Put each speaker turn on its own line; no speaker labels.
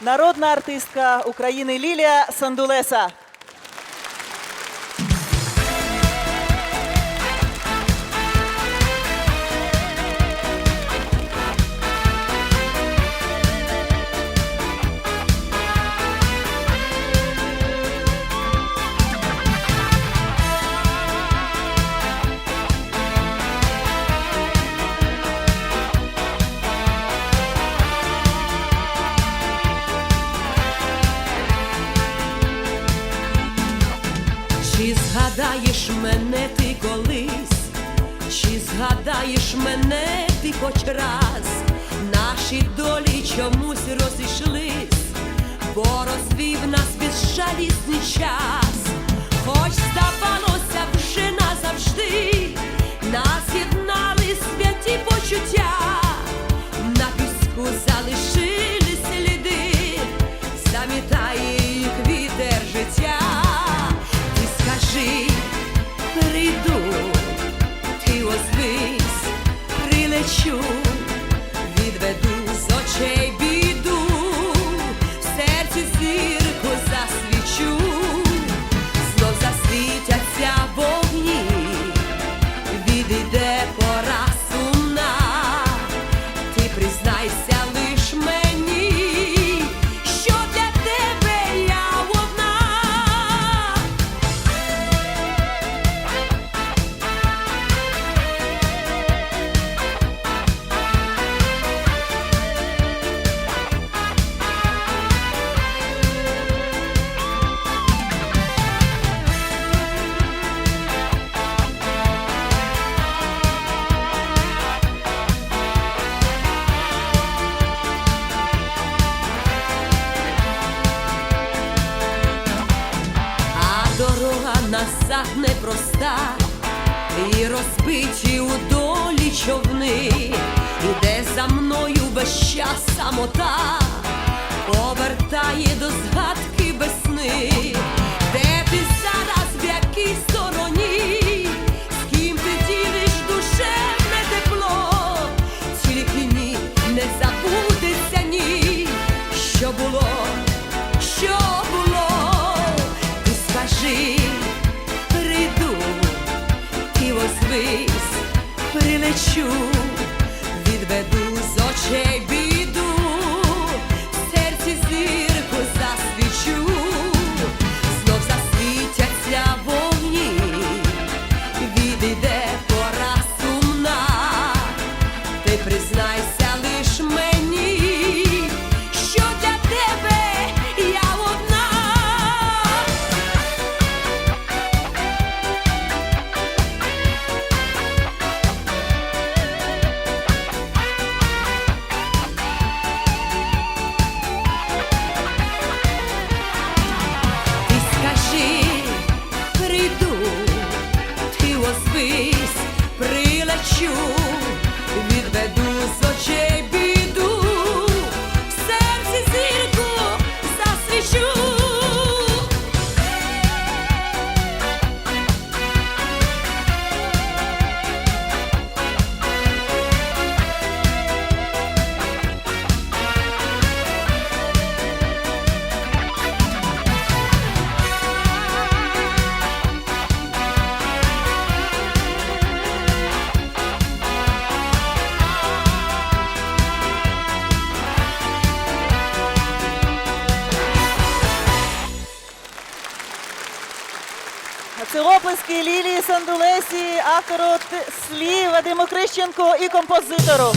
народна артистка України Лілія Сандулеса.
Чи згадаєш мене ти колись, чи згадаєш мене ти хоч раз, наші долі чомусь розійшлись, бо розвів нас безжалісний час. you. так непроста, і розбиті у долі човни, іде за мною веща самота, повертає до згадки. you.
you. Це оплески Лілії Сандулесі, автору слів Вадиму Крищенку і композитору.